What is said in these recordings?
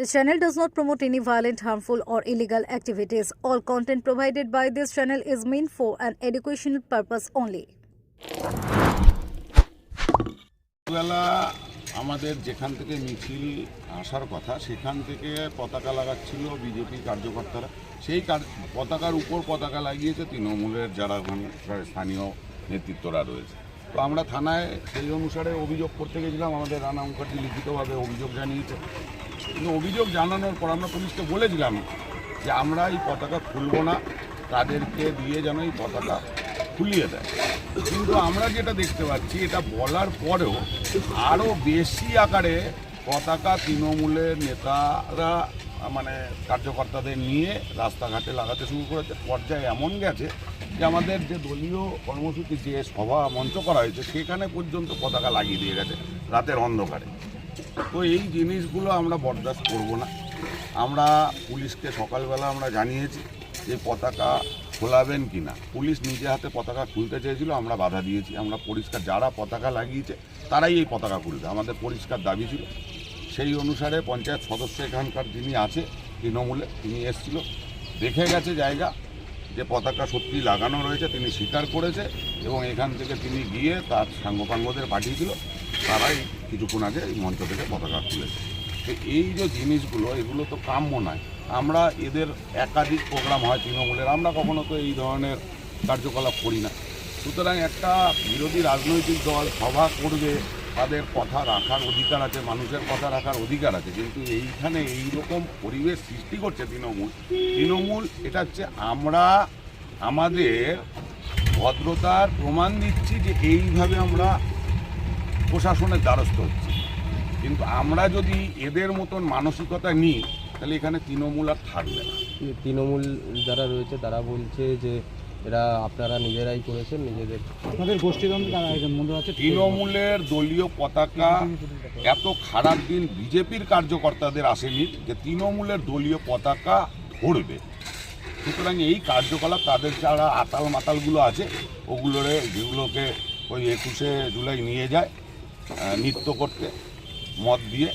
This channel does not promote any violent, harmful, or illegal activities. All content provided by this channel is meant for an educational purpose only. বেলা আমাদের যেখান থেকে মিছিল আসার কথা সেখান থেকে পতাকা লাগাচ্ছিল বিজেপি কার্যকর্তারা সেই কার পতাকার উপর পতাকা লাগিয়েছে তৃণমূলের যারা স্থানীয় নেতৃত্বরা রয়েছে তো আমরা থানায় সেই অনুসারে অভিযোগ করতে গেছিলাম আমাদের রানা মুখার্জি লিখিতভাবে অভিযোগ জানিয়েছে অভিযোগ জানানোর পর আমরা পুলিশকে বলেছিলাম যে আমরা এই পতাকা খুলব না, তাদেরকে দিয়ে যেন এই পতাকা খুলিয়ে দেয়। কিন্তু আমরা যেটা দেখতে পাচ্ছি, এটা বলার পরেও আরও বেশি আকারে পতাকা তৃণমূলের নেতারা মানে কার্যকর্তাদের নিয়ে রাস্তাঘাটে লাগাতে শুরু করেছে। পর্যায়ে এমন গেছে যে আমাদের যে দলীয় কর্মসূচি যে সভা মঞ্চ করা হয়েছে, সেখানে পর্যন্ত পতাকা লাগিয়ে দিয়ে গেছে রাতের অন্ধকারে। তো এই জিনিসগুলো আমরা বরদাস্ত করব না। আমরা পুলিশকে সকালবেলা আমরা জানিয়েছি যে পতাকা খোলাবেন কি না। পুলিশ নিজে হাতে পতাকা খুলতে চেয়েছিল, আমরা বাধা দিয়েছি। আমরা পরিষ্কার যারা পতাকা লাগিয়েছে, তারাই এই পতাকা খুলবে। আমাদের পরিষ্কার দাবি ছিল। সেই অনুসারে পঞ্চায়েত সদস্য এখানকার যিনি আছে, তৃণমূলে, তিনি এসেছিল। দেখে গেছে জায়গা যে পতাকা সত্যি লাগানো রয়েছে, তিনি স্বীকার করেছে এবং এখান থেকে তিনি গিয়ে তার সাঙ্গপাঙ্গদের পাঠিয়েছিল। তারাই কিছুক্ষণ আগে এই মঞ্চ থেকে পতাকা তুলেছে। তো এই যে জিনিসগুলো, এগুলো তো কাম্য নয়। আমরা এদের একাধিক প্রোগ্রাম হয় তৃণমূলের, আমরা কখনো তো এই ধরনের কার্যকলাপ করি না। সুতরাং একটা বিরোধী রাজনৈতিক দল সভা করবে, তাদের কথা রাখার অধিকার আছে, মানুষের কথা রাখার অধিকার আছে, কিন্তু এইখানে এই রকম পরিবেশ সৃষ্টি করছে তৃণমূল। তৃণমূল, এটা হচ্ছে আমরা, আমাদের ভদ্রতার প্রমাণ দিচ্ছি যে এইভাবে আমরা প্রশাসনের দ্বারস্থ হচ্ছে। কিন্তু আমরা যদি এদের মতন মানসিকতা নিই তাহলে এখানে তৃণমূল আর থাকবে না। তৃণমূল যারা রয়েছে তারা বলছে যে এরা আপনারা নিজেরাই করেছেন নিজেদের আপনাদের গোষ্ঠীদ্বন্দ্ব আছে। তৃণমূলের দলীয় পতাকা এত খারাপ দিন বিজেপির কার্যকর্তাদের আসেনি যে তৃণমূলের দলীয় পতাকা ধরবে। সুতরাং এই কার্যকলাপ তাদের যারা আতাল মাতালগুলো আছে ওগুলোরে যেগুলোকে ওই একুশে জুলাই নিয়ে যায় নৃত্য করতে। মদ দিয়ে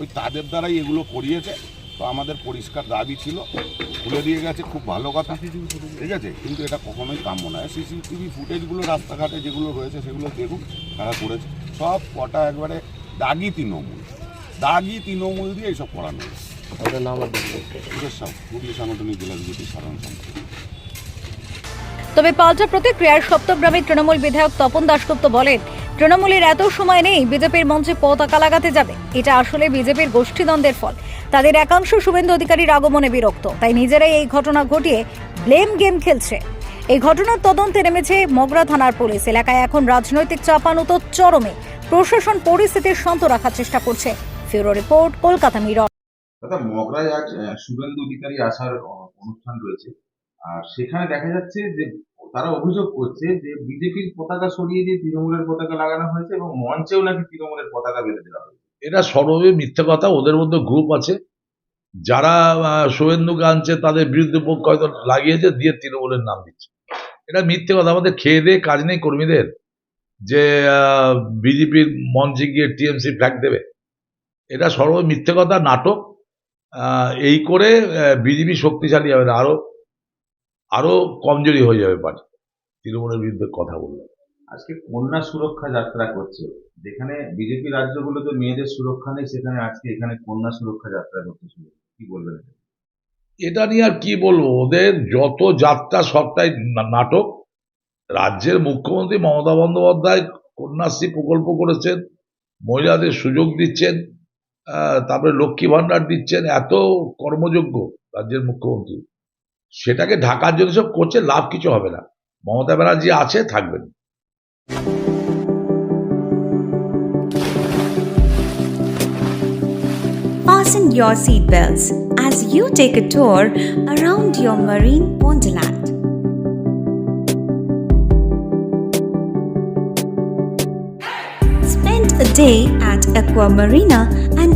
ওই তাদের দ্বারাই এগুলো করিয়েছে। তো আমাদের পরিষ্কার দাবি ছিল। খুলে দিয়ে গেছে খুব ভালো কথা। ঠিক আছে? কিন্তু এটা কখনোই কাম্য নয়। সিসিটিভি ফুটেজগুলো রাস্তাঘাটে যেগুলো রয়েছে সেগুলো দেখুন তারা করেছে। সব কটা একবারে দাগি তৃণমূল। দাগি তৃণমূল দিয়ে এইসব করানো হয়েছে। আপনার নাম আর দেখবেন সুরেশ সাউ হুগলি সাংগঠনিক জেলা বিজেপি সাধারণ সম্পাদক। তবে পাল্টা প্রতিক্রিয়ার সপ্তগ্রামের তৃণমূল বিধায়ক তপন দাশগুপ্ত বলেন তৃণমূলের এত সময় নেই বিজেপির মঞ্চে পতাকা লাগাতে যাবে। এটা আসলে বিজেপির গোষ্ঠীদ্বন্দ্বের ফল। তাদের একাংশ শুভেন্দু অধিকারীর আগমনে বিরক্ত। তাই নিজেরাই এই ঘটনা ঘটিয়ে ব্লেম গেম খেলছে। এই ঘটনার তদন্তে নেমেছে মগরা থানার পুলিশ। এলাকায় এখন রাজনৈতিক চাপানুত চরমে। প্রশাসন পরিস্থিতি শান্ত রাখার চেষ্টা করছে। ফিউরো রিপোর্ট, কলকাতা মিরর। দাদা, মগরায় আজ শুভেন্দু অধিকারী আসার অনুষ্ঠান রয়েছে। আর সেখানে দেখা যাচ্ছে যে তারা অভিযোগ করছে যে বিজেপির পতাকা সরিয়ে দিয়ে তৃণমূলের পতাকা লাগানো হয়েছে এবং মঞ্চেও নাকি তৃণমূলের পতাকা বেঁধে দেওয়া হয়েছে। এটা সর্ববে মিথ্যে কথা, ওদের মধ্যে গ্রুপ আছে। যারা শুভেন্দুকে আনছে তাদের বিরুদ্ধে পক্ষ হয়তো লাগিয়েছে, দিয়ে তৃণমূলের নাম দিচ্ছে। এটা মিথ্যে কথা, আমাদের খেয়ে দিয়ে কাজ নেই কর্মীদের। যে বিজেপির মঞ্চে গিয়ে টিএমসি ফ্ল্যাগ দেবে। এটা সর্ব মিথ্যে কথা, নাটক। এই করে বিজেপি শক্তিশালী হবে না। আরও আরও কমজোরি হয়ে যাবে পার্টি তৃণমূলের বিরুদ্ধে কথা বললে। আজকে কন্যা সুরক্ষা যাত্রা করছে। যেখানে বিজেপি রাজ্যগুলোতে মেয়েদের সুরক্ষা নেই সেখানে আজকে এখানে কন্যা সুরক্ষা যাত্রা করতে শুরু কি বলবেন? এটা? নিয়ে আর কি বলব? ওদের যত যাত্রা সবটাই নাটক। রাজ্যের মুখ্যমন্ত্রী মমতা বন্দ্যোপাধ্যায় কন্যাশ্রী প্রকল্প করেছেন মহিলাদের সুযোগ দিচ্ছেন আহ, তারপরে লক্ষ্মী ভাণ্ডার দিচ্ছেন। এত কর্মযোগ্য রাজ্যের মুখ্যমন্ত্রী। সেটাকে ঢাকার জন্য সব করছে লাভ কিছু হবে না মমতা ব্যানার্জি আছে থাকবেন Fasten your seatbelts as you take a tour around your marine wonderland. Spend a day at Aqua Marina and